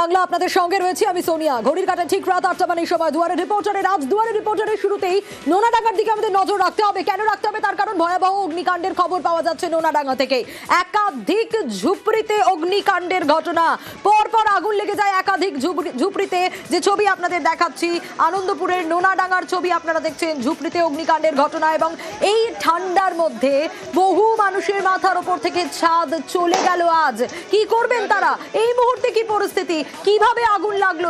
বাংলা আপনাদের সঙ্গে রয়েছে আমি সোনিয়া। ঘড়ির কাটা ঠিক রাত আটটা মানে সময় দুয়ারে রিপোর্টারের আজ দুয়ারে রিপোর্টারের শুরুতেই নোনাডাঙ্গার দিকে আমাদের নজর রাখতে হবে। কেন রাখতে হবে? তার কারণ ভয়াবহ অগ্নিকাণ্ডের খবর পাওয়া যাচ্ছে নোনাডাঙ্গা থেকে। একাধিক ঝুপড়িতে অগ্নিকাণ্ডের ঘটনা। পরপর আগুন লেগে যায় একাধিক ঝুপড়িতে। যে ছবি আপনাদের দেখাচ্ছি, আনন্দপুরের নোনাডাঙ্গার ছবি আপনারা দেখছেন, ঝুপড়িতে অগ্নিকাণ্ডের ঘটনা এবং এই ঠান্ডার মধ্যে বহু মানুষের মাথার ওপর থেকে ছাদ চলে গেল আজ। কি করবেন তারা? এই মুহূর্তে কি পরিস্থিতি? কীভাবে আগুন লাগল?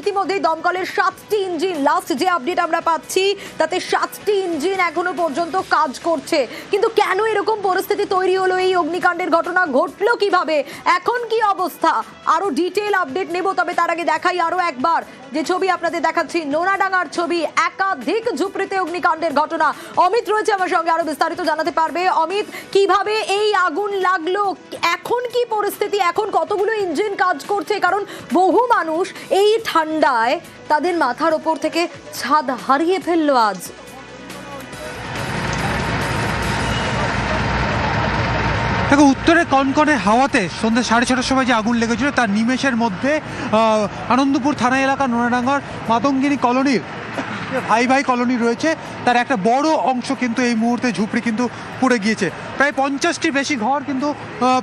ইতিমধ্যে দমকলের সাতটি ইঞ্জিন লাস্ট যে আপডেট আমরা পাচ্ছি, তাতে সাতটি ইঞ্জিন এখনও পর্যন্ত কাজ করছে। কিন্তু কেন এরকম পরিস্থিতি তৈরি হলো এই অগ্নিকাণ্ডের ঘটনা? ঘটলো কীভাবে? এখন কি অবস্থা? আরও ডিটেল আপডেট নেব, তবে তার আগে দেখাই আরও একবার। যে ছবি আপনাদের দেখাচ্ছি নোনাডাঙ্গার ছবি, একাধিক ঝুপড়িতে অগ্নিকাণ্ডের ঘটনা। অমিত রয়েছে আমার সঙ্গে, আরও বিস্তারিত জানাতে পারবে। অমিত, কীভাবে এই আগুন লাগল? এখন কি পরিস্থিতি? এখন কতগুলো ইঞ্জিন কাজ করছে? কারণ বহু মানুষ এই ঠান্ডায় তাদের মাথার ওপর থেকে ছাদ হারিয়ে ফেলল আজ। দেখো, উত্তরে কনকনে হাওয়াতে সন্ধ্যা সাড়ে ছটার সময় যে আগুন লেগেছিল, তার নিমেষের মধ্যে আনন্দপুর থানা এলাকা নোনাডাঙ্গার মাতঙ্গিনী কলোনির ভাই ভাই কলোনি রয়েছে, তার একটা বড় অংশ কিন্তু এই মুহূর্তে ঝুপড়ি কিন্তু পুড়ে গিয়েছে। প্রায় পঞ্চাশটির বেশি ঘর কিন্তু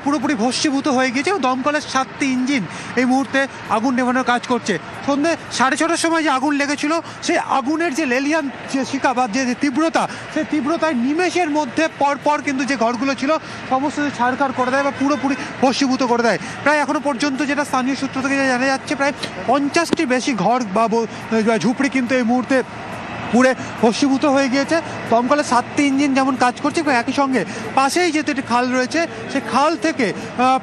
পুরোপুরি ভস্মীভূত হয়ে গিয়েছে দমকলের সাতটি ইঞ্জিন এই মুহূর্তে আগুন নেভানোর কাজ করছে। সন্ধ্যে সাড়ে ছটার সময় যে আগুন লেগেছিল সেই আগুনের যে লেলিয়ান যে শিকা বা যে তীব্রতা সেই তীব্রতায় নিমেষের মধ্যে পর পর কিন্তু যে ঘরগুলো ছিল, সমস্ত ছাড়খাড় করে দেয় বা পুরোপুরি ভস্মীভূত করে দেয়। প্রায় এখনও পর্যন্ত যেটা স্থানীয় সূত্র থেকে জানা যাচ্ছে, প্রায় পঞ্চাশটি বেশি ঘর বা ঝুপড়ি কিন্তু এই মুহূর্তে পুরে ভস্মীভূত হয়ে গিয়েছে। দমকলের সাতটি ইঞ্জিন যেমন কাজ করছে এবং একই সঙ্গে পাশেই যেহেতু একটি খাল রয়েছে। সেই খাল থেকে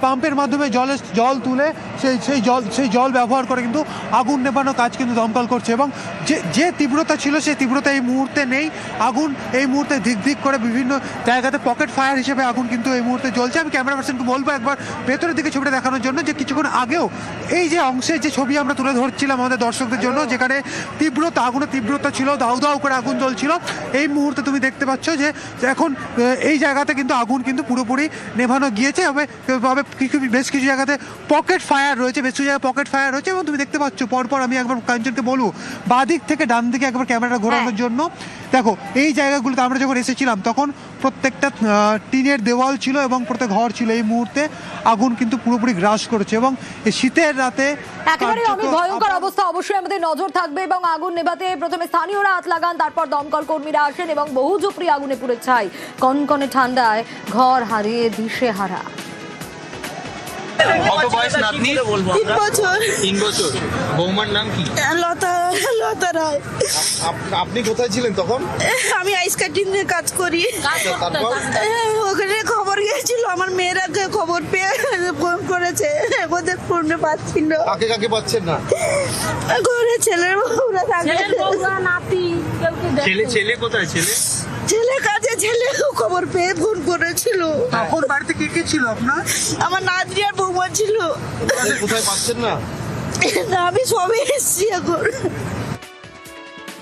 পাম্পের মাধ্যমে জলের জল তুলে সেই সেই জল সেই জল ব্যবহার করে কিন্তু আগুন নেভানোর কাজ কিন্তু দমকল করছে এবং যে যে তীব্রতা ছিল সেই তীব্রতা এই মুহূর্তে নেই। আগুন এই মুহূর্তে ধিক দিক করে বিভিন্ন জায়গাতে পকেট ফায়ার হিসেবে আগুন কিন্তু এই মুহূর্তে জ্বলছে। আমি ক্যামেরা পার্সনকে বলব একবার ভেতরের দিকে ছবিটা দেখানোর জন্য যে কিছুক্ষণ আগেও এই যে অংশের যে ছবি আমরা তুলে ধরছিলাম আমাদের দর্শকদের জন্য, যেখানে তীব্রতা, আগুনের তীব্রতা ছিল দাউ দাউ করে আগুন জ্বলছিল। এই মুহূর্তে তুমি দেখতে পাচ্ছ যে এখন এই জায়গাতে কিন্তু আগুন কিন্তু পুরোপুরি নেভানো গিয়েছে। তবে বেশ কিছু জায়গাতে পকেট ফায়ার রয়েছে বেশ কিছু জায়গায় পকেট ফায়ার রয়েছে এবং তুমি দেখতে পাচ্ছ পরপর আমি একবার কাঞ্চনকে বলব বাদিক থেকে ডান দিকে একবার ক্যামেরাটা ঘোরানোর জন্য। দেখো এই জায়গাগুলোতে আমরা যখন এসেছিলাম তখন প্রত্যেকটা টিনের দেওয়াল ছিল এবং প্রত্যেক ঘর ছিল। এই মুহূর্তে আগুন কিন্তু পুরোপুরি গ্রাস করেছে এবং এই শীতের রাতে একেবারে ভয়ঙ্কর অবস্থা। অবশ্যই আমাদের নজর থাকবে এবং আগুন নেভাতে প্রথমে স্থানীয়রা হাত লাগান তারপর দমকল কর্মীরা আসেন এবং বহু ঝুপড়ি আগুনে পুড়ে ছাই। কনকনে ঠান্ডায় ঘর হারিয়ে দিশে হারা। কত বয়স নাতনি? তিন বছর। তিন বছর। বৌমার নাম কি? লতা লতা রায়। আপনি কোথায় ছিলেন তখন? আমি আইস কাটিং এর কাজ করি। ওখানে খবর গিয়েছিল আমার মেয়েরা খবর পেয়ে ফোন করেছে। ওদের ফোনে পাচ্ছি না কাকে কাকে পাচ্ছেন না? ঘরে ছেলের বউরা থাকে। নাতি। ছেলে ছেলে কোথায়? ছেলে? ছেলে কাজে ছেলে খবর পেয়ে ফোন করেছিল। তখন বাড়িতে কে কে ছিল আপনার? আমার নাতনি আর বৌমা ছিল। কোথায় পাচ্ছেন না? না আমি সবে এসছি এখন।